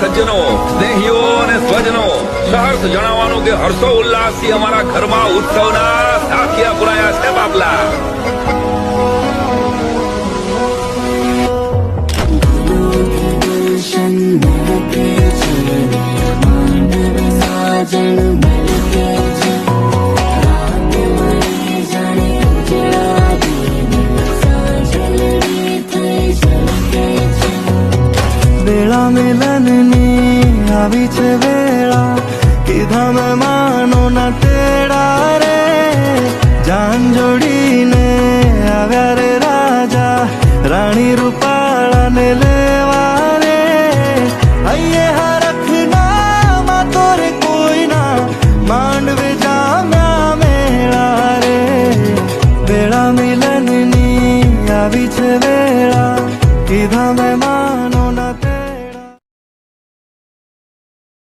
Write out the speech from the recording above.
સજ્જનો સ્નેહીઓ અને સ્વજનો, સહર્ષ જણાવવાનું કે હર્ષો ઉલ્લાસથી અમારા ઘરમાં ઉત્સવના સાથિયા પુરાયા છે બાપલા. વેળા મિલનની આવી છે વેળા. કીધા મહેમાનો ના તેડા રે. જાન જોડીને આવ્યા રે રાજા. રાણી રૂપાળાને લેવા રે. અહીંયા હરખના